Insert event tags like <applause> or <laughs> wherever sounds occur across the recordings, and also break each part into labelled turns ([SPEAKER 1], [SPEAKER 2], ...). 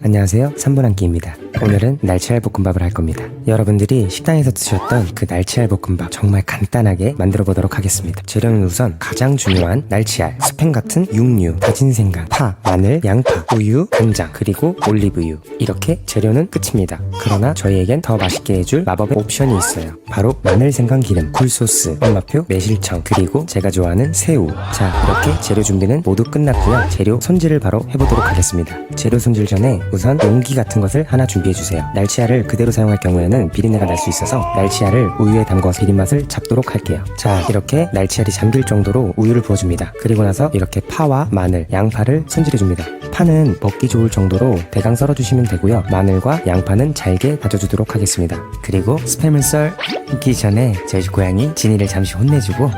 [SPEAKER 1] 안녕하세요. 3분 한 끼입니다. 오늘은 날치알 볶음밥을 할 겁니다. 여러분들이 식당에서 드셨던 그 날치알 볶음밥 정말 간단하게 만들어 보도록 하겠습니다. 재료는 우선 가장 중요한 날치알, 스팸 같은 육류, 다진 생강, 파, 마늘, 양파, 우유, 간장, 그리고 올리브유. 이렇게 재료는 끝입니다. 그러나 저희에겐 더 맛있게 해줄 마법의 옵션이 있어요. 바로 마늘 생강 기름, 굴소스, 엄마표, 매실청, 그리고 제가 좋아하는 새우. 자, 이렇게 재료 준비는 모두 끝났고요. 재료 손질을 바로 해보도록 하겠습니다. 재료 손질 전에 우선 용기 같은 것을 하나 준비해 주세요. 날치알을 그대로 사용할 경우에는 비린내가 날 수 있어서 날치알을 우유에 담궈서 비린 맛을 잡도록 할게요. 자, 이렇게 날치알이 잠길 정도로 우유를 부어줍니다. 그리고 나서 이렇게 파와 마늘, 양파를 손질해 줍니다. 파는 먹기 좋을 정도로 대강 썰어주시면 되고요. 마늘과 양파는 잘게 다져주도록 하겠습니다. 그리고 스팸을 썰기 전에 집 고양이 진이를 잠시 혼내주고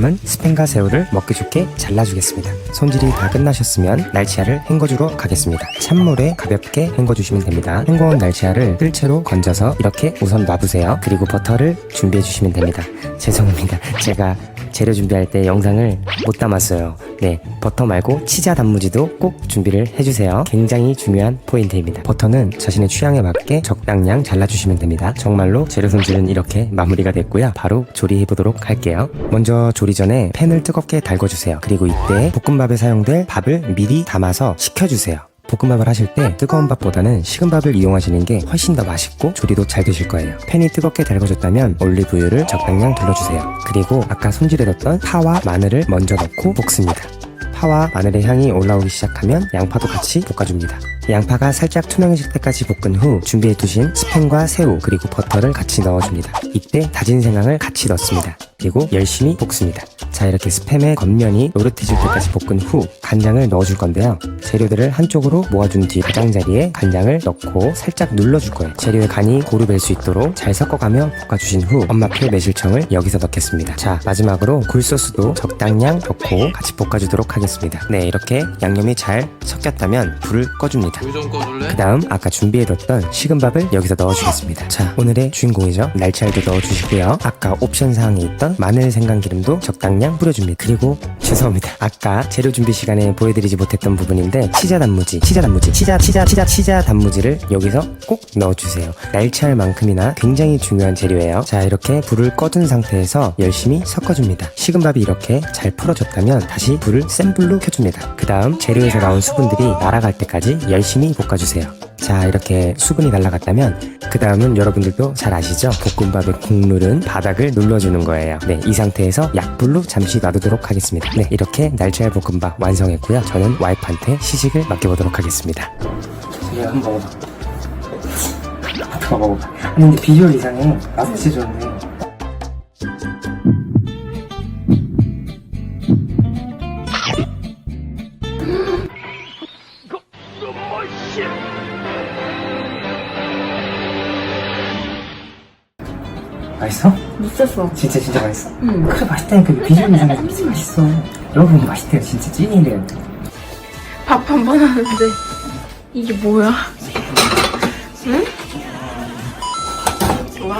[SPEAKER 1] 다음은 스팸과 새우를 먹기 좋게 잘라주겠습니다. 손질이 다 끝나셨으면 날치알을 헹궈주러 가겠습니다. 찬물에 가볍게 헹궈주시면 됩니다. 헹궈온 날치알을 뜰채로 건져서 이렇게 우선 놔두세요. 그리고 버터를 준비해주시면 됩니다. 죄송합니다. 제가 재료 준비할 때 영상을 못 담았어요. 네, 버터 말고 치자 단무지도 꼭 준비를 해주세요. 굉장히 중요한 포인트입니다. 버터는 자신의 취향에 맞게 적당량 잘라주시면 됩니다. 정말로 재료 손질은 이렇게 마무리가 됐고요. 바로 조리해보도록 할게요. 먼저 조리 전에 팬을 뜨겁게 달궈주세요. 그리고 이때 볶음밥에 사용될 밥을 미리 담아서 식혀주세요. 볶음밥을 하실 때 뜨거운 밥보다는 식은 밥을 이용하시는 게 훨씬 더 맛있고 조리도 잘 되실 거예요. 팬이 뜨겁게 달궈졌다면 올리브유를 적당량 둘러주세요. 그리고 아까 손질해뒀던 파와 마늘을 먼저 넣고 볶습니다. 파와 마늘의 향이 올라오기 시작하면 양파도 같이 볶아줍니다. 양파가 살짝 투명해질 때까지 볶은 후 준비해 두신 스팸과 새우 그리고 버터를 같이 넣어줍니다. 이때 다진 생강을 같이 넣습니다. 그리고 열심히 볶습니다. 자 이렇게 스팸의 겉면이 노릇해질 때까지 볶은 후 간장을 넣어줄 건데요. 재료들을 한쪽으로 모아준 뒤 가장자리에 간장을 넣고 살짝 눌러줄 거예요. 재료의 간이 고루 뵐 수 있도록 잘 섞어가며 볶아주신 후 엄마표 매실청을 여기서 넣겠습니다. 자 마지막으로 굴소스도 적당량 넣고 같이 볶아주도록 하겠습니다. 네 이렇게 양념이 잘 섞였다면 불을 꺼줍니다.
[SPEAKER 2] 불 좀 꺼줄래?
[SPEAKER 1] 그 다음 아까 준비해뒀던 식은밥을 여기서 넣어주겠습니다. 자 오늘의 주인공이죠. 날치알도 넣어주시고요. 아까 옵션 사항에 있던 마늘 생강 기름도 적당량 뿌려줍니다. 그리고 <laughs> 죄송합니다. 아까 재료 준비 시간에 보여드리지 못했던 부분인데 치자 단무지, 치자 단무지, 치자 치자 치자 치자 단무지를 여기서 꼭 넣어주세요. 날치알만큼이나 굉장히 중요한 재료예요. 자 이렇게 불을 꺼둔 상태에서 열심히 섞어줍니다. 식은밥이 이렇게 잘 풀어졌다면 다시 불을 센 불로 켜줍니다. 그 다음 재료에서 나온 수분들이 날아갈 때까지 열 심히 볶아주세요. 자 이렇게 수분이 날아갔다면 그 다음은 여러분들도 잘 아시죠? 볶음밥의 국물은 바닥을 눌러주는 거예요. 네, 이 상태에서 약불로 잠시 놔두도록 하겠습니다. 네, 이렇게 날치알 볶음밥 완성했고요. 저는 와이프한테 시식을 맡겨보도록 하겠습니다. 저기 한번 먹어봐. 먹어봐. 아니 근데 비주얼 이상해. 맛 진짜 좋네. 맛있어?
[SPEAKER 3] 미쳤어.
[SPEAKER 1] 진짜 진짜 맛있어?
[SPEAKER 3] 응.
[SPEAKER 1] 그래 맛있다니까 비주얼 이상해서 진짜 맛있어. 여러분 맛있대요. 진짜 찐이래요.
[SPEAKER 3] 밥 한 번 하는데 이게 뭐야? 응? 와.